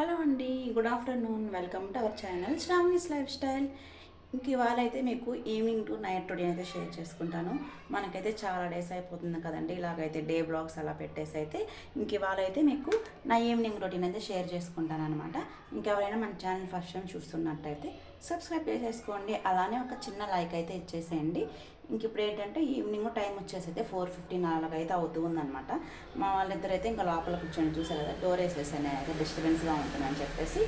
Hello అండి good afternoon. Welcome to our channel Sravani's life style. ఇంక ఇవాళ అయితే మీకు ఈవినింగ్ టు నైట్ టుడే అయితే షేర్ చేసుకుంటాను. మనకైతే చాలా డేస్ అయిపోతుంది కదండి ఇలాగైతే డే బ్లాగ్స్ అలా పెట్టేసి అయితే ఇంక ఇవాళ అయితే మీకు నా ఈవినింగ్ రొటీన్ అయితే షేర్ చేసుకుంటాను అనమాట ఇంకెవరైనా మన ఛానల్ ఫస్ట్ టైం చూస్తున్నట్టయితే సబ్స్క్రైబ్ చేసేసుకోండి. అలానే ఒక చిన్న లైక్ అయితే ఇచ్చేసేయండి. ఇంక ఇప్పుడు ఏంటంటే ఈవినింగ్ టైం వచ్చేసి అయితే ఫోర్ ఫిఫ్టీన్ అలాగ అయితే అవుతూ ఉందన్నమాట. మా వాళ్ళిద్దరు అయితే ఇంకా లోపల కూర్చొని చూసారు కదా డోర్ వేసేసాను అయితే డిస్టర్బెన్స్గా ఉంటుందని చెప్పేసి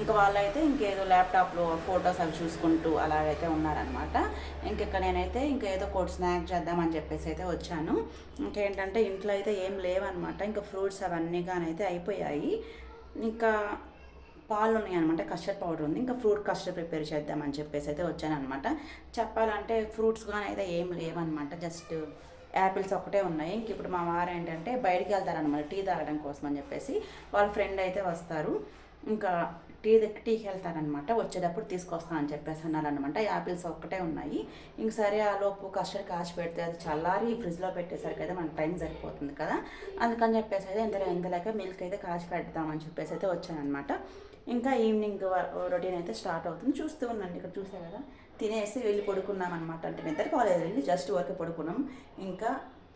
ఇంకా వాళ్ళైతే ఇంకేదో ల్యాప్టాప్లో ఫొటోస్ అవి చూసుకుంటూ అలాగైతే ఉన్నారనమాట ఇంకెక్కడ నేనైతే ఇంకా ఏదో స్నాక్ చేద్దామని చెప్పేసి అయితే వచ్చాను. ఇంకేంటంటే ఇంట్లో అయితే ఏం లేవన్నమాట. ఇంకా ఫ్రూట్స్ అవన్నీ కానీ అయితే అయిపోయాయి. ఇంకా పాలు ఉన్నాయి అనమాట కస్టర్డ్ పౌడర్ ఉంది. ఇంకా ఫ్రూట్ కస్టర్డ్ ప్రిపేర్ చేద్దామని చెప్పేసి అయితే వచ్చానమాట చెప్పాలంటే ఫ్రూట్స్ కానీ అయితే ఏం లేవన్నమాట జస్ట్ యాపిల్స్ ఒకటే ఉన్నాయి. ఇంక ఇప్పుడు మా వారు ఏంటంటే బయటికి వెళ్తారనమాట టీ తాగడం కోసం అని చెప్పేసి వాళ్ళ ఫ్రెండ్ అయితే వస్తారు. ఇంకా టీ దగ్గర టీకి వెళ్తారనమాట వచ్చేటప్పుడు తీసుకొస్తానని చెప్పేసి అన్నారనమాట యాపిల్స్ ఒక్కటే ఉన్నాయి. ఇంక సరే ఆ లోపు కస్టర్డ్ కాచి పెడితే అది చల్లారి ఫ్రిడ్జ్లో పెట్టేసరికి అయితే మనకు టైం సరిపోతుంది కదా. అందుకని చెప్పేసి అయితే ఇందులో ఇందులోకే మిల్క్ అయితే కాచి పెడతామని చెప్పేసి అయితే వచ్చానమాట ఇంకా ఈవినింగ్ రొటీన్ అయితే స్టార్ట్ అవుతుంది. చూస్తూ ఉండండి. ఇక్కడ చూసా కదా? తినేసి వెళ్ళి పడుకున్నాం అనమాట అంటే ఇద్దరు కాలేజ్ వెళ్ళి జస్ట్ వరకు పడుకున్నాం. ఇంకా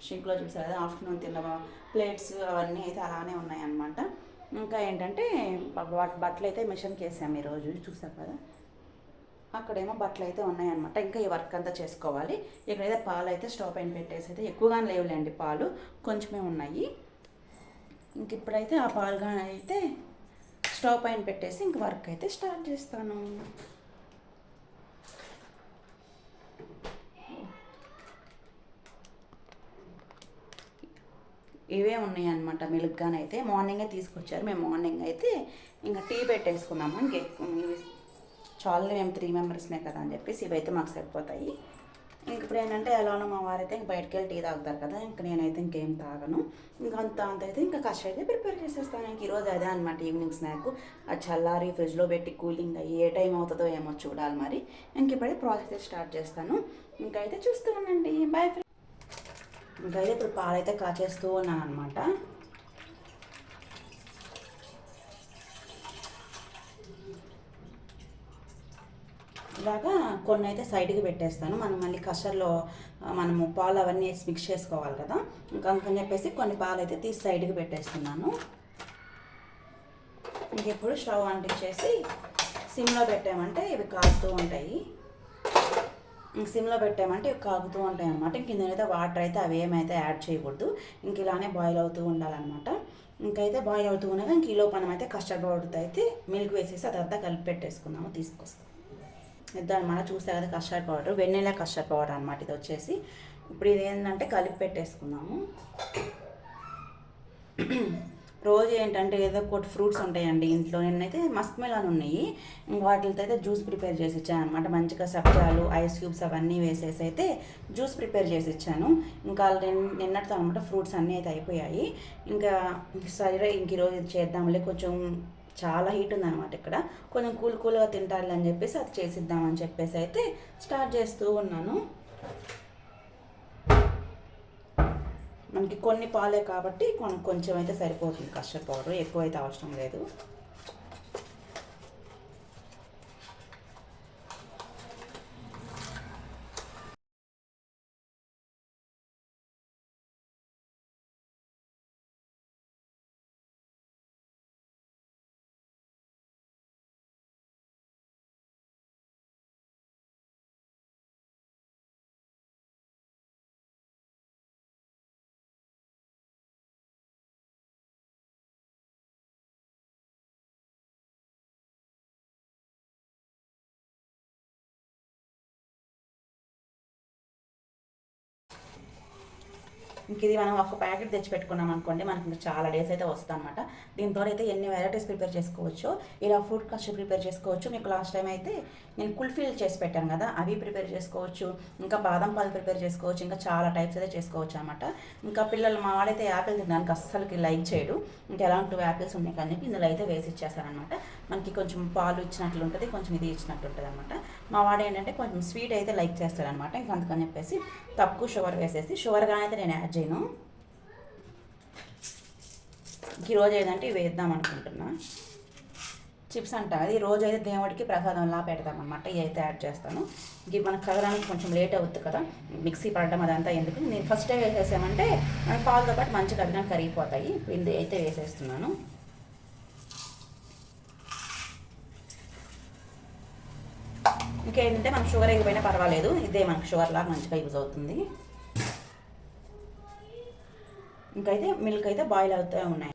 షింక్లో చూసా కదా ఆఫ్టర్నూన్ తిన్న ప్లేట్స్ అవన్నీ అయితే అలానే ఉన్నాయన్నమాట. ఇంకా ఏంటంటే బట్టలు అయితే మిషన్కి వేసాము ఈరోజు చూసాం కదా? అక్కడేమో బట్టలు అయితే ఉన్నాయన్నమాట. ఇంకా ఈ వర్క్ అంతా చేసుకోవాలి. ఇక్కడైతే పాలు అయితే స్టవ్ పైన పెట్టేసి అయితే ఎక్కువగా లేవులేండి పాలు. కొంచెమే ఉన్నాయి. ఇంక ఇప్పుడైతే ఆ పాలుగా అయితే స్టవ్ పైన పెట్టేసి ఇంక వర్క్ అయితే స్టార్ట్ చేస్తాను. ఇవే ఉన్నాయి అనమాట మిల్క్గానైతే మార్నింగే తీసుకొచ్చారు. మేము మార్నింగ్ అయితే ఇంకా టీ పెట్టేసుకున్నాము. ఇంకెక్కువ ఇవి చాలు మేము త్రీ మెంబర్స్మే కదా అని చెప్పేసి ఇవైతే మాకు సరిపోతాయి. ఇంక ఇప్పుడు ఏంటంటే ఎలానో మా వారైతే ఇంక బయటకు వెళ్ళి టీ తాగుతారు కదా ఇంక నేనైతే ఇంకేం తాగను. ఇంకా అంత అంత అయితే ఇంకా కష్ట అయితే ప్రిపేర్ చేసేస్తాను. ఇంక ఈరోజు అదే అనమాట ఈవినింగ్ స్నాక్. అది చల్లారి ఫ్రిడ్జ్లో పెట్టి కూలింగ్ అయ్యి ఏ టైం అవుతుందో ఏమో చూడాలి మరి. ఇంక ఇప్పుడే ప్రాసెస్ స్టార్ట్ చేస్తాను. ఇంకైతే చూస్తూ ఉండండి బాయ్ ఇంకైతే ఇప్పుడు పాలైతే కాచేస్తూ ఉన్నాను అనమాట లాగా కొన్ని అయితే సైడ్కి పెట్టేస్తాను. మనం మళ్ళీ కషర్లో మనము పాలు అవన్నీ వేసి మిక్స్ చేసుకోవాలి కదా. ఇంకా అందుకని చెప్పేసి కొన్ని పాలు అయితే తీసి సైడ్కి పెట్టేస్తున్నాను. ఇంకెప్పుడు స్టవ్ అంటించేసి సిమ్లో పెట్టామంటే ఇవి కాగుతూ ఉంటాయి. ఇంక సిమ్లో పెట్టామంటే ఇవి కాగుతూ ఉంటాయి అనమాట ఇంక ఇందులో వాటర్ అయితే అవి ఏమైతే యాడ్ చేయకూడదు. ఇంక ఇలానే బాయిల్ అవుతూ ఉండాలన్నమాట. ఇంకైతే బాయిల్ అవుతూ ఉండగా ఇంక ఈలో లోపల అయితే కస్టర్డ్ పౌడర్తో అయితే మిల్క్ వేసేసి అదంతా కలిపి పెట్టేసుకుందాము తీసుకొస్తాం ఇద్దాం అనమాట చూసే కదా custard powder vanilla custard powder అనమాట ఇది వచ్చేసి. ఇప్పుడు ఇది ఏంటంటే కలిపి పెట్టేసుకుందాము. రోజు ఏంటంటే ఏదో ఒకటి ఫ్రూట్స్ ఉంటాయండి ఇంట్లో. నేనైతే మస్క్ మెలాన్ ఉన్నాయి. వాటితో అయితే జ్యూస్ ప్రిపేర్ చేసి ఇచ్చాను అనమాట మంచిగా సబ్జాలు ఐస్ క్యూబ్స్ అవన్నీ వేసేసి అయితే జ్యూస్ ప్రిపేర్ చేసి ఇచ్చాను. ఇంకా నిన్నటితో అనమాట ఫ్రూట్స్ అన్నీ అయితే అయిపోయాయి. ఇంకా సరే ఇంక ఈరోజు ఇది చేద్దాంలే కొంచెం చాలా హీట్ ఉందన్నమాట ఇక్కడ. కొంచెం కూల్ కూల్గా తింటారులే అని చెప్పేసి అది చేసిద్దామని చెప్పేసి అయితే స్టార్ట్ చేస్తూ ఉన్నాను. మనకి కొన్ని పాలే కాబట్టి కొం- కొంచెం అయితే సరిపోతుంది కస్టర్డ్ పౌడర్. ఎక్కువ అయితే అవసరం లేదు. ఇంక ఇది మనం ఒక ప్యాకెట్ తెచ్చి పెట్టుకున్నాం అనుకోండి మనకి ఇంకా చాలా డేస్ అయితే వస్తుంది అనమాట దీంతో అయితే ఎన్ని వెరైటీస్ ప్రిపేర్ చేసుకోవచ్చు ఇలా ఫుడ్ కస్టర్డ్ ప్రిపేర్ చేసుకోవచ్చు. మీకు లాస్ట్ టైం అయితే నేను కుల్ఫీలు చేసి పెట్టాను కదా అవి ప్రిపేర్ చేసుకోవచ్చు ఇంకా బాదం పాలు ప్రిపేర్ చేసుకోవచ్చు ఇంకా చాలా టైప్స్ అయితే చేసుకోవచ్చు అనమాట ఇంకా పిల్లలు మా వాడైతే యాపిల్ తినడానికి అస్సలకి లైక్ చేయడు. ఇంకా ఎలాంటి టూ యాపిల్స్ ఉన్నాయి కానీ ఇందులో అయితే వేసి ఇచ్చేస్తారనమాట మనకి కొంచెం పాలు ఇచ్చినట్లు ఉంటుంది కొంచెం ఇది ఇచ్చినట్టు ఉంటుంది అనమాట మా వాడు ఏంటంటే కొంచెం స్వీట్ అయితే లైక్ చేస్తాడనమాట. ఇంక అందుకని చెప్పేసి తక్కువ షుగర్ వేసేసి షుగర్గా అయితే నేను యాడ్ చేయను. ఈరోజు ఏదంటే ఇవి వేద్దాం అనుకుంటున్నా. చిప్స్ అంట. అది రోజు అయితే దేవుడికి ప్రసాదంలా పెడతామన్నమాట. ఇవి అయితే యాడ్ చేస్తాను. ఇవి మనకు కలగడానికి కొంచెం లేట్ అవుతుంది కదా. మిక్సీ పడడం అదంతా ఎందుకు? నేను ఫస్టే వేసేసామంటే మన పాలతో పాటు మంచి అవి కరిగిపోతాయి. ఇది అయితే వేసేస్తున్నాను. ఇంకేంటంటే మనకు షుగర్ ఎగిపోయినా పర్వాలేదు. ఇదే మనకు షుగర్ లాగా మంచిగా యూజ్ అవుతుంది. ఇంకైతే మిల్క్ అయితే బాయిల్ అవుతూ ఉన్నాయి.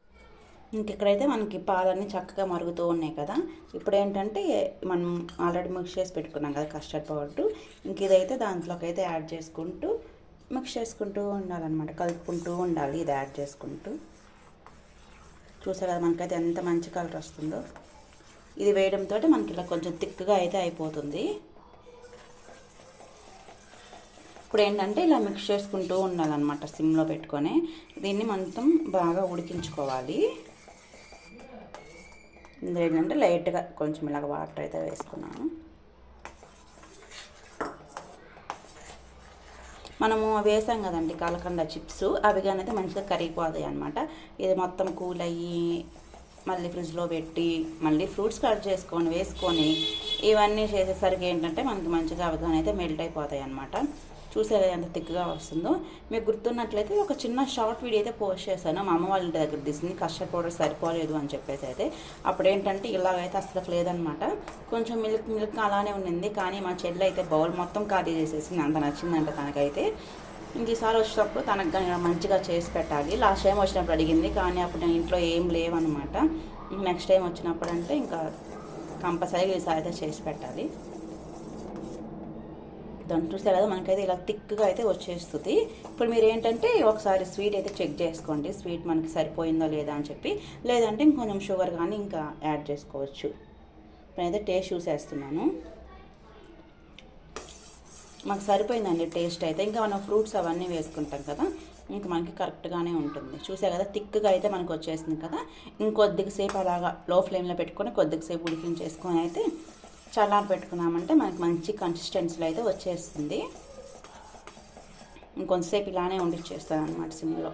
ఇంకెక్కడైతే మనకి పాలన్నీ చక్కగా మరుగుతూ ఉన్నాయి కదా. ఇప్పుడు ఏంటంటే మనం ఆల్రెడీ మిక్స్ చేసి పెట్టుకున్నాం కదా కస్టర్డ్ పౌడర్. ఇంక ఇదైతే దాంట్లోకి అయితే యాడ్ చేసుకుంటూ మిక్స్ చేసుకుంటూ ఉండాలన్నమాట. కలుపుకుంటూ ఉండాలి ఇది యాడ్ చేసుకుంటూ. చూసారు కదా మనకైతే ఎంత మంచి కలర్ వస్తుందో. ఇది వేయడంతో మనకి ఇలా కొంచెం థిక్గా అయితే అయిపోతుంది. ఇప్పుడు ఏంటంటే ఇలా మిక్స్ చేసుకుంటూ ఉండాలన్నమాట సిమ్లో పెట్టుకొని. దీన్ని మొత్తం బాగా ఉడికించుకోవాలి. ఇందులో ఏంటంటే లైట్గా కొంచెం ఇలాగ వాటర్ అయితే వేసుకున్నాను. మనము వేసాం కదండి కలకండ చిప్స్ అవి కానీ అయితే మంచిగా కరిగిపోతాయి అనమాట ఇది మొత్తం కూల్ అయ్యి మళ్ళీ ఫ్రిడ్జ్లో పెట్టి మళ్ళీ ఫ్రూట్స్ కట్ చేసుకొని వేసుకొని ఇవన్నీ చేసేసరికి ఏంటంటే మనకి మంచిగా అవగాహన అయితే మెల్ట్ అయిపోతాయి అనమాట చూసారు ఎంత థిక్గా వస్తుందో. మీకు గుర్తున్నట్లయితే ఒక చిన్న షార్ట్ వీడియో అయితే పోస్ట్ చేశాను. మా అమ్మ వాళ్ళ ఇంటి దగ్గర తీసింది. కస్టర్డ్ పౌడర్ సరిపోలేదు అని చెప్పేసి అయితే. అప్పుడు ఏంటంటే ఇలాగైతే అసలు లేదనమాట కొంచెం మిల్క్ మిల్క్ అలానే ఉండింది. కానీ మా చెల్లి అయితే బౌల్ మొత్తం ఖాళీ చేసేసింది. అంత నచ్చిందంట తనకైతే. ఇంక ఈసారి వచ్చినప్పుడు తనకు కానీ మంచిగా చేసి పెట్టాలి. లాస్ట్ టైం వచ్చినప్పుడు అడిగింది కానీ అప్పుడు నేను ఇంట్లో ఏం లేవన్నమాట. నెక్స్ట్ టైం వచ్చినప్పుడు అంటే ఇంకా కంపల్సరీగా ఈసారి అయితే చేసి పెట్టాలి. దాన్ని చూస్తే కదా మనకైతే ఇలా థిక్గా అయితే వచ్చేస్తుంది. ఇప్పుడు మీరు ఏంటంటే ఒకసారి స్వీట్ అయితే చెక్ చేసుకోండి. స్వీట్ మనకి సరిపోయిందో లేదా అని చెప్పి లేదంటే ఇంకొంచెం షుగర్ కానీ ఇంకా యాడ్ చేసుకోవచ్చు. నేనైతే టేస్ట్ చూసేస్తున్నాను. మాకు సరిపోయిందండి టేస్ట్ అయితే. ఇంకా మనం ఫ్రూట్స్ అవన్నీ వేసుకుంటాం కదా ఇంకా మనకి కరెక్ట్గానే ఉంటుంది. చూసే కదా థిక్గా అయితే మనకు వచ్చేసింది కదా. ఇంకొద్దిసేపు అలాగా లో ఫ్లేమ్లో పెట్టుకొని కొద్దిసేపు ఉడికించేసుకొని అయితే చల్లారి పెట్టుకున్నామంటే మనకి మంచి కన్సిస్టెన్సీలో అయితే వచ్చేస్తుంది. ఇంకొంతసేపు ఇలానే వండిచ్చేస్తాను అనమాట సిమ్లో.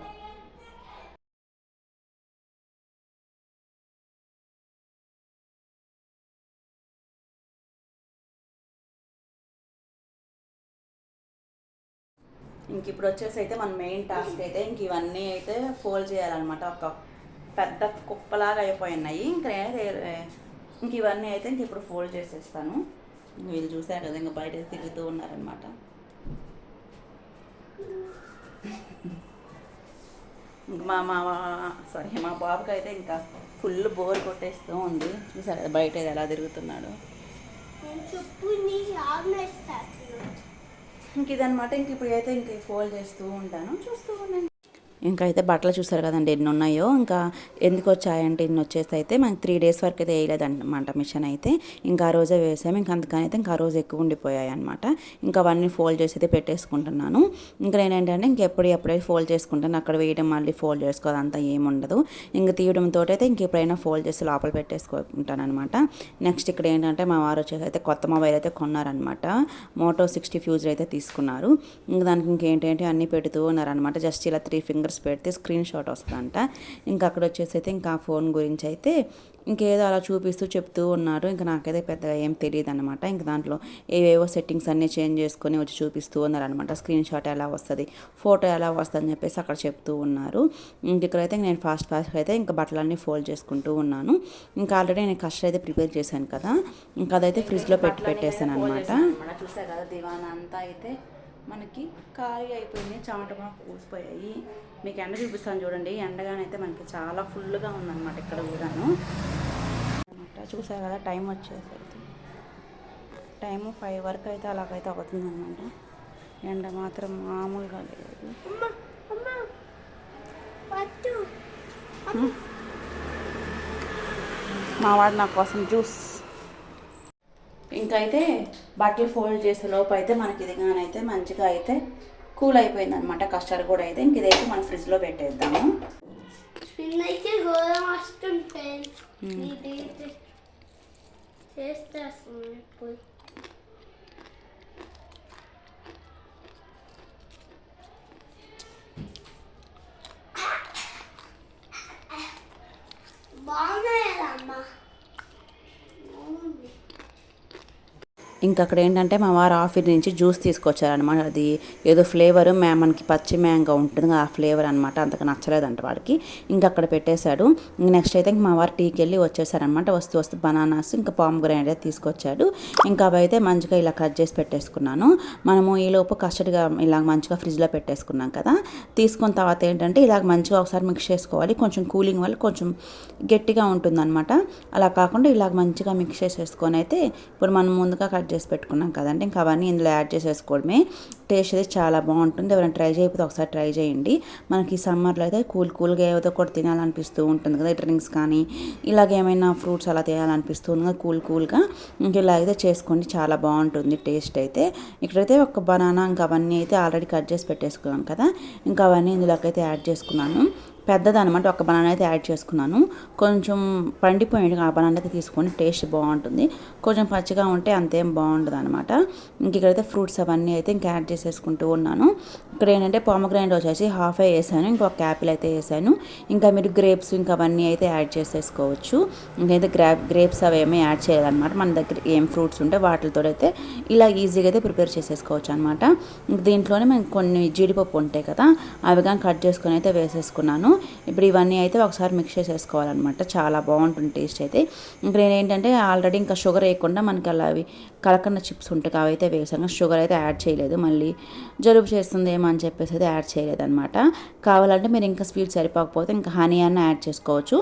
ఇంక ఇప్పుడు వచ్చేసి అయితే మన మెయిన్ టాస్క్ అయితే ఇంక ఇవన్నీ అయితే ఫోల్డ్ చేయాలన్నమాట ఒక పెద్ద కుప్పలాగా అయిపోయినాయి. ఇంకా ఇంక ఇవన్నీ అయితే ఇంక ఇప్పుడు ఫోల్డ్ చేసేస్తాను. వీళ్ళు చూసారు కదా ఇంకా బయట తిరుగుతూ ఉన్నారనమాట మా మా సారీ మా బాబుకి అయితే ఇంకా ఫుల్ బోర్ కొట్టేస్తూ ఉంది. చూసారు కదా బయట ఎలా తిరుగుతున్నాడు. ఇంక ఇదనమాట ఇంక ఇప్పుడు అయితే ఇంక ఫోల్డ్ చేస్తూ ఉంటాను. చూస్తూ ఉండండి. ఇంకా అయితే బట్టలు చూసారు కదండి ఎన్ని ఉన్నాయో ఇంకా ఎందుకు వచ్చాయంటే ఇన్ని వచ్చేసి అయితే మనకి త్రీ డేస్ వరకు అయితే వేయలేదన్నమాట మిషన్ అయితే. ఇంకా ఆ రోజే వేసాము. ఇంకా అందుకని అయితే ఇంకా ఆ రోజు ఎక్కువ ఉండిపోయాయి అనమాట ఇంకా అవన్నీ ఫోల్డ్ చేసి అయితే పెట్టేసుకుంటున్నాను. ఇంకా నేనేంటంటే ఇంకెప్పుడు ఎప్పుడైతే ఫోల్డ్ చేసుకుంటాను. అక్కడ వేయడం మళ్ళీ ఫోల్డ్ చేసుకోవాలి. అంతా ఏముండదు ఇంకా తీయడంతో అయితే ఇంక ఎప్పుడైనా ఫోల్డ్ చేసి లోపల పెట్టేసుకుంటాను అనమాట నెక్స్ట్ ఇక్కడ ఏంటంటే మా వారు వచ్చేసి అయితే కొత్త మొబైల్ అయితే కొన్నారనమాట మోటో సిక్స్టీ ఫ్యూజర్ అయితే తీసుకున్నారు. ఇంకా దానికి ఇంకేంటంటే అన్నీ పెడుతూ ఉన్నారనమాట జస్ట్ ఇలా త్రీ ఫింగర్స్ నెంబర్స్ పెడితే స్క్రీన్ షాట్ వస్తుందంట. ఇంకా అక్కడ వచ్చేసి అయితే ఇంకా ఫోన్ గురించి అయితే ఇంకేదో అలా చూపిస్తూ చెప్తూ ఉన్నారు. ఇంకా నాకైతే పెద్దగా ఏం తెలియదు అనమాట ఇంకా దాంట్లో ఏవేవో సెట్టింగ్స్ అన్నీ చేంజ్ చేసుకొని వచ్చి చూపిస్తూ ఉన్నారు అనమాట స్క్రీన్ షాట్ ఎలా వస్తుంది ఫోటో ఎలా వస్తుంది అని చెప్పేసి అక్కడ చెప్తూ ఉన్నారు. ఇంక ఇక్కడైతే నేను ఫాస్ట్ ఫాస్ట్గా అయితే ఇంకా బట్టలన్నీ ఫోల్డ్ చేసుకుంటూ ఉన్నాను. ఇంకా ఆల్రెడీ నేను కష్ట అయితే ప్రిపేర్ చేశాను కదా. ఇంకా అదైతే ఫ్రిడ్జ్లో పెట్టి పెట్టేశాను అనమాట చూసా కదా దివాన్ అంతా అయితే మనకి ఖాళీ అయిపోయింది చెమట కూడా పూసిపోయాయి. మీకు ఎండ చూపిస్తాను చూడండి. ఎండగానైతే మనకి చాలా ఫుల్గా ఉందన్నమాట ఇక్కడ కూడాను. అనమాట చూసారు కదా టైం వచ్చేసి అయితే టైము ఫైవ్ వరకు అయితే అలాగైతే అవుతుంది అనమాట ఎండ మాత్రం మామూలుగా లేదు. మా వాడు నా కోసం జ్యూస్ ఇంకైతే బట్టలు ఫోల్డ్ చేసే లోపు అయితే మనకి ఇదిగానైతే మంచిగా అయితే కూల్ అయిపోయింది అనమాట కస్టర్డ్ కూడా అయితే. ఇంక ఇదైతే మన ఫ్రిడ్జ్లో పెట్టేద్దాము. అయితే ఘోరం వస్తుంది చేస్తేస్తుంది ఇప్పుడు బాగున్నాయి అమ్మా ఇంకా అక్కడ ఏంటంటే మా వారు ఆఫీస్ నుంచి జ్యూస్ తీసుకొచ్చారనమాట అది ఏదో ఫ్లేవర్ మ్యా మనకి పచ్చి మ్యాంగో ఉంటుంది ఆ ఫ్లేవర్ అనమాట అంతకు నచ్చలేదంట వాడికి. ఇంకా అక్కడ పెట్టేశాడు. ఇంక నెక్స్ట్ అయితే మా వారు టీకి వెళ్ళి వచ్చేసారనమాట వస్తూ వస్తూ బనానాస్ ఇంకా పామ్ గ్రైండ్ తీసుకొచ్చాడు. ఇంకా అవి అయితే మంచిగా ఇలా కట్ చేసి పెట్టేసుకున్నాను. మనము ఈలోపు కస్టర్డ్గా ఇలా మంచిగా ఫ్రిడ్జ్లో పెట్టేసుకున్నాం కదా. తీసుకున్న తర్వాత ఏంటంటే ఇలాగ మంచిగా ఒకసారి మిక్స్ చేసుకోవాలి. కొంచెం కూలింగ్ వల్ల కొంచెం గట్టిగా ఉంటుందన్నమాట. అలా కాకుండా ఇలాగ మంచిగా మిక్స్ చేసేసుకొని అయితే ఇప్పుడు మనం ముందుగా కట్ చేసి పెట్టుకున్నాం కదండి. ఇంకా అవన్నీ ఇందులో యాడ్ చేసేసుకోవడమే. టేస్ట్ అయితే చాలా బాగుంటుంది. ఎవరైనా ట్రై చేయకపోతే ఒకసారి ట్రై చేయండి. మనకి సమ్మర్లో అయితే కూల్ కూల్గా ఏదో ఒకటి తినాలనిపిస్తూ ఉంటుంది కదా. డ్రింక్స్ కానీ ఇలాగ ఏమైనా ఫ్రూట్స్ అలా తినాలనిపిస్తుంది కదా కూల్ కూల్గా. ఇంకా ఇలా అయితే చేసుకోండి. చాలా బాగుంటుంది టేస్ట్ అయితే. ఇక్కడైతే ఒక బనానా ఇంకా అవన్నీ అయితే ఆల్రెడీ కట్ చేసి పెట్టేసుకున్నాను కదా. ఇంకా అవన్నీ ఇందులోకి అయితే యాడ్ చేసుకున్నాను. పెద్దదనమాట. ఒక బనానా అయితే యాడ్ చేసుకున్నాను. కొంచెం పండిపోయింది ఆ బనానా అయితే తీసుకొని టేస్ట్ బాగుంటుంది. కొంచెం పచ్చిగా ఉంటే అంతేం బాగుండదు అనమాట ఇంక ఇక్కడైతే ఫ్రూట్స్ అవన్నీ అయితే ఇంకా యాడ్ చేసేసుకుంటూ ఉన్నాను. ఇక్కడ ఏంటంటే పామగ్రైండ్ వచ్చేసి హాఫ్ వేసాను. ఇంకొక యాపిల్ అయితే వేసాను. ఇంకా మీరు గ్రేప్స్ ఇంకా అవన్నీ అయితే యాడ్ చేసేసుకోవచ్చు. ఇంకైతే గ్రాప్ గ్రేప్స్ అవి ఏమీ యాడ్ చేయాలన్నమాట మన దగ్గర ఏం ఫ్రూట్స్ ఉంటే వాటితో అయితే ఇలా ఈజీగా అయితే ప్రిపేర్ చేసేసుకోవచ్చు అనమాట దీంట్లోనే మేము కొన్ని జీడిపప్పు ఉంటాయి కదా అవి కానీ కట్ చేసుకొని అయితే వేసేసుకున్నాను. ఇప్పుడు ఇవన్నీ అయితే ఒకసారి మిక్స్ చేసేసుకోవాలన్నమాట. చాలా బాగుంటుంది టేస్ట్ అయితే. ఇంకా నేను ఏంటంటే ఆల్రెడీ ఇంకా షుగర్ వేయకుండా మనకి అలా అవి కలకన్న చిప్స్ ఉంటాయి. అవి అయితే వేసాను. షుగర్ అయితే యాడ్ చేయలేదు. మళ్ళీ జలుబు చేస్తుంది ఏమని అని చెప్పేసి అయితే యాడ్ చేయలేదు అనమాట కావాలంటే మీరు ఇంకా స్వీట్ సరిపోకపోతే ఇంకా హనీ అన్న యాడ్ చేసుకోవచ్చు.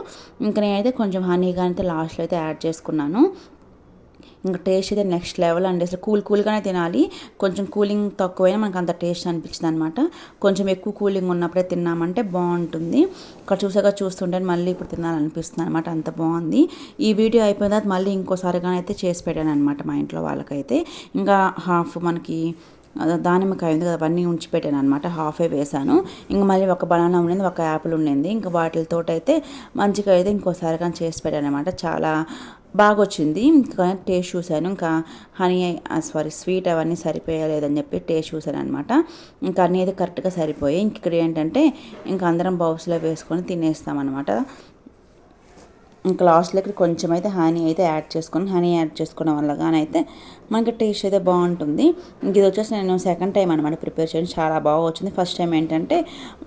ఇంకా నేనైతే కొంచెం హనీ కానీ అయితే లాస్ట్లో అయితే యాడ్ చేసుకున్నాను. ఇంకా టేస్ట్ అయితే నెక్స్ట్ లెవెల్ అండి. అసలు కూల్ కూల్గానే తినాలి. కొంచెం కూలింగ్ తక్కువైనా మనకు అంత టేస్ట్ అనిపించింది అనమాట కొంచెం ఎక్కువ కూలింగ్ ఉన్నప్పుడే తిన్నామంటే బాగుంటుంది. ఇక్కడ చూసాక చూస్తుంటే మళ్ళీ ఇప్పుడు తినాలనిపిస్తుంది అనమాట అంత బాగుంది. ఈ వీడియో అయిపోయిన తర్వాత మళ్ళీ ఇంకోసారిగా అయితే చేసి పెట్టాను అనమాట మా ఇంట్లో వాళ్ళకైతే. ఇంకా హాఫ్ మనకి దానిమ్మకాయ ఉంది కదా అవన్నీ ఉంచి పెట్టాను అనమాట హాఫే వేసాను ఇంకా మళ్ళీ ఒక బనానా ఉండింది ఒక యాపిల్ ఉండింది ఇంకా వాటితో అయితే మంచిగా అయితే ఇంకోసారి కానీ చేసి పెట్టాను అనమాట చాలా బాగా వచ్చింది ఇంకా టేస్ట్ చూశాను. ఇంకా హనీ సారీ స్వీట్ అవన్నీ సరిపోయలేదని చెప్పి టేస్ట్ చూశాను అనమాట ఇంకా అన్నీ అయితే కరెక్ట్గా సరిపోయాయి. ఇంక ఇక్కడ ఏంటంటే ఇంకా అందరం బౌల్స్లో వేసుకొని తినేస్తామన్నమాట. ఇంకా లాస్ట్లో ఇక్కడ కొంచెం అయితే హనీ అయితే యాడ్ చేసుకొని హనీ యాడ్ చేసుకోవడం వల్ల కానీ అయితే మనకి టేస్ట్ అయితే బాగుంటుంది. ఇంక ఇది వచ్చేసి నేను సెకండ్ టైం అనమాట ప్రిపేర్ చేయడం. చాలా బాగా వచ్చింది. ఫస్ట్ టైం ఏంటంటే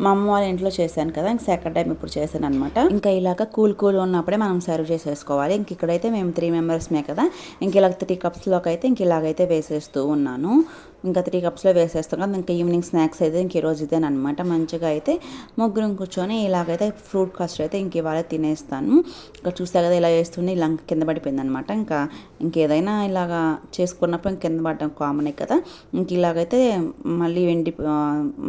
మా అమ్మ వాళ్ళ ఇంట్లో చేశాను కదా ఇంక సెకండ్ టైం ఇప్పుడు చేశాను అనమాట ఇంకా ఇలాగ కూల్ కూల్ ఉన్నప్పుడే మనం సర్వ్ చేసేసుకోవాలి. ఇంక ఇక్కడైతే మేము త్రీ మెంబర్స్మే కదా ఇంక ఇలా త్రీ కప్స్లోకి అయితే ఇంక ఇలాగైతే వేసేస్తూ ఉన్నాను. ఇంకా త్రీ కప్స్లో వేసేస్తాం కదా ఇంకా ఈవినింగ్ స్నాక్స్ అయితే ఇంక ఈరోజు ఇదేనమాట మంచిగా అయితే ముగ్గురం కూర్చొని ఇలాగైతే ఫ్రూట్ కస్ట్ అయితే ఇంక ఇవాళ తినేస్తాను. ఇంకా చూస్తే కదా ఇలా వేస్తుంది ఇలా కింద పడిపోయింది అనమాట ఇంకా ఇంకేదైనా ఇలాగా చేసుకున్నప్పుడు ఇంక కింద పడడం కామనే కదా. ఇంక ఇలాగైతే మళ్ళీ ఎండి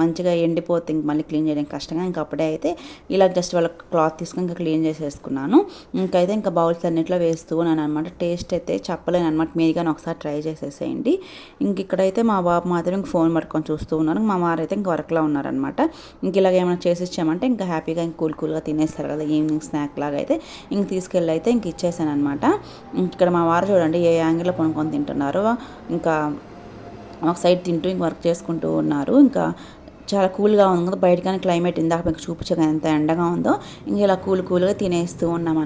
మంచిగా ఎండిపోతే ఇంక మళ్ళీ క్లీన్ చేయడం కష్టంగా. ఇంకా అప్పుడే అయితే ఇలా జస్ట్ వాళ్ళ క్లాత్ తీసుకొని ఇంకా క్లీన్ చేసేసుకున్నాను. ఇంకైతే ఇంకా బౌల్స్ అన్నిట్లో వేస్తూ ఉన్నాను అనమాట టేస్ట్ అయితే చెప్పలేను అనమాట మీరు కానీ ఒకసారి ట్రై చేసేసేయండి. ఇంక ఇక్కడైతే మా బాబు మాత్రం ఇంక ఫోన్ పట్టుకొని చూస్తూ ఉన్నారు. మా వారు అయితే ఇంక వర్క్లో ఉన్నారనమాట ఇంక ఇలాగ ఏమైనా చేసిచ్చామంటే ఇంకా హ్యాపీగా ఇంక కూల్ కూల్గా తినేస్తారు కదా. ఈవినింగ్ స్నాక్ లాగా అయితే. ఇంక తీసుకెళ్ళి అయితే ఇంక ఇచ్చేసాను అనమాట ఇక్కడ మా వారు చూడండి ఏ యాంగిల్లో కొనుక్కొని తింటున్నారు. ఇంకా ఒక సైడ్ తింటూ ఇంక వర్క్ చేసుకుంటూ ఉన్నారు. ఇంకా చాలా కూల్గా ఉంది కదా బయట కానీ క్లైమేట్ ఇందాక మీకు చూపించగా ఎంత ఎండగా ఉందో ఇంకా ఇలా కూల్ కూల్గా తినేస్తూ ఉన్నాం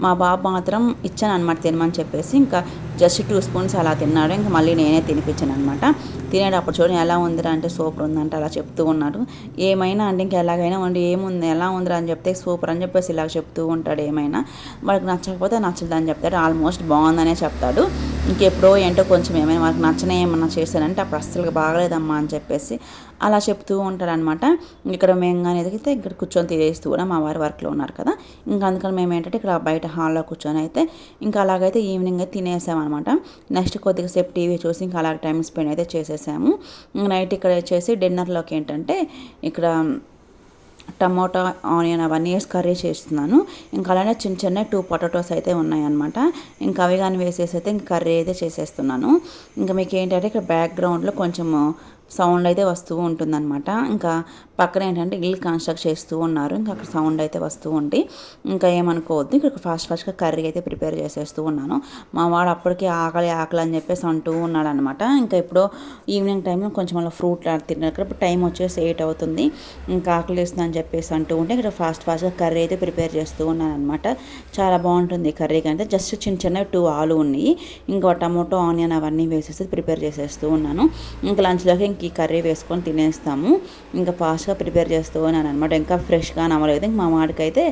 మా బాబు మాత్రం ఇచ్చాను అనమాట తినమని చెప్పేసి ఇంకా జస్ట్ టూ స్పూన్స్ అలా తిన్నాడు ఇంకా మళ్ళీ నేనే తినిపించాను అనమాట తినేటప్పుడు చూడండి ఎలా ఉందిరా అంటే సూపర్ ఉందంటే అలా చెప్తూ ఉన్నాడు. ఏమైనా అంటే ఇంకా ఎలాగైనా ఉండి ఏముంది ఎలా ఉందిరా అని చెప్తే సూపర్ అని చెప్పేసి ఇలా చెప్తూ ఉంటాడు ఏమైనా. వాళ్ళకి నచ్చకపోతే నచ్చదు అని చెప్తాడు ఆల్మోస్ట్ బాగుందనే చెప్తాడు. ఇంకెప్పుడో ఏంటో కొంచెం ఏమైనా వాళ్ళకి నచ్చనే ఏమన్నా చేశానంటే అప్పుడు అస్సలు బాగలేదమ్మా అని చెప్పేసి అలా చెప్తూ ఉంటారనమాట ఇక్కడ మేము కానీ ఎదిగితే ఇక్కడ కూర్చొని తినేస్తూ కూడా మా వారి వర్క్లో ఉన్నారు కదా. ఇంకా అందుకని మేము ఏంటంటే ఇక్కడ బయట హాల్లో కూర్చొని అయితే ఇంకా అలాగైతే ఈవినింగ్ అయితే తినేసామన్నమాట నెక్స్ట్ కొద్దిగా సేపు టీవీ చూసి ఇంకా అలాగ టైం స్పెండ్ అయితే చేసేసాము. నైట్ ఇక్కడ వచ్చేసి డిన్నర్లోకి ఏంటంటే ఇక్కడ టమోటా ఆనియన్ అవన్నీ వేసి కర్రీ చేస్తున్నాను. ఇంకా అలానే చిన్న చిన్న టూ పొటాటోస్ అయితే ఉన్నాయన్నమాట. ఇంకా అవి కానీ వేసేసి అయితే ఇంకా కర్రీ అయితే చేసేస్తున్నాను. ఇంకా మీకు ఏంటంటే ఇక్కడ బ్యాక్గ్రౌండ్లో కొంచెం సౌండ్ అయితే వస్తూ ఉంటుందన్నమాట. ఇంకా పక్కన ఏంటంటే ఇల్లు కన్స్ట్రక్ట్ చేస్తూ ఉన్నారు. ఇంకా అక్కడ సౌండ్ అయితే వస్తూ ఉంటే ఇంకా ఏమనుకోవద్దు. ఇక్కడ ఫాస్ట్ ఫాస్ట్గా కర్రీ అయితే ప్రిపేర్ చేసేస్తూ ఉన్నాను. మా వాడు అప్పటికే ఆకలి ఆకలి అని చెప్పేసి అంటూ ఉన్నాడు అనమాట ఇంకా ఇప్పుడు ఈవినింగ్ టైంలో కొంచెం అలా ఫ్రూట్ తిన్నారు ఇప్పుడు టైం వచ్చేసి ఎయిట్ అవుతుంది. ఇంకా ఆకలి వేస్తుందని చెప్పేసి అంటూ ఉంటే ఇక్కడ ఫాస్ట్ ఫాస్ట్గా కర్రీ అయితే ప్రిపేర్ చేస్తూ ఉన్నాను అనమాట చాలా బాగుంటుంది కర్రీ కంటే. జస్ట్ చిన్న చిన్న టూ ఆలు ఉన్నాయి. ఇంకా టమోటో ఆనియన్ అవన్నీ వేసేసి ప్రిపేర్ చేసేస్తూ ఉన్నాను. ఇంకా లంచ్లోకి ఇంక ఈ కర్రీ వేసుకొని తినేస్తాము. ఇంకా ఫాస్ట్గా ప్రిపేర్ చేస్తూ ఉన్నాను అనమాట ఇంకా ఫ్రెష్గా నమ్మలేదు ఇంక మా వాడికైతే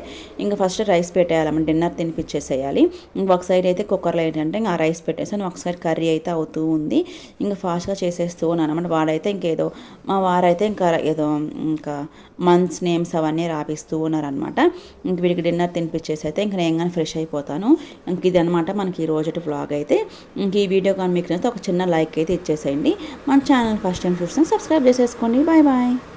ఇంకా ఫస్ట్ రైస్ పెట్టేయాలన్నమాట డిన్నర్ తినిపించేసేయాలి. ఇంక ఒక సైడ్ అయితే కుక్కర్లో ఏంటంటే ఇంకా రైస్ పెట్టేసాను. ఒక సైడ్ కర్రీ అయితే అవుతూ ఉంది. ఇంకా ఫాస్ట్గా చేసేస్తూ ఉన్నాను అనమాట వాడైతే ఇంకేదో మా వారైతే ఇంకా ఏదో ఇంకా మంత్స్ నేమ్స్ అవన్నీ రాపిస్తూ ఉన్నారనమాట ఇంక వీడికి డిన్నర్ తినిపించేసి అయితే ఇంక నేను ఫ్రెష్ అయిపోతాను. ఇంక ఇది అనమాట మనకి ఈ రోజు వ్లాగ్ అయితే. ఇంక ఈ వీడియో కానీ మీకు నచ్చితే ఒక చిన్న లైక్ అయితే ఇచ్చేసేయండి. మన ఛానల్ ఫస్ట్ టైం చూస్తే సబ్స్క్రైబ్ చేసేసుకోండి. Bye bye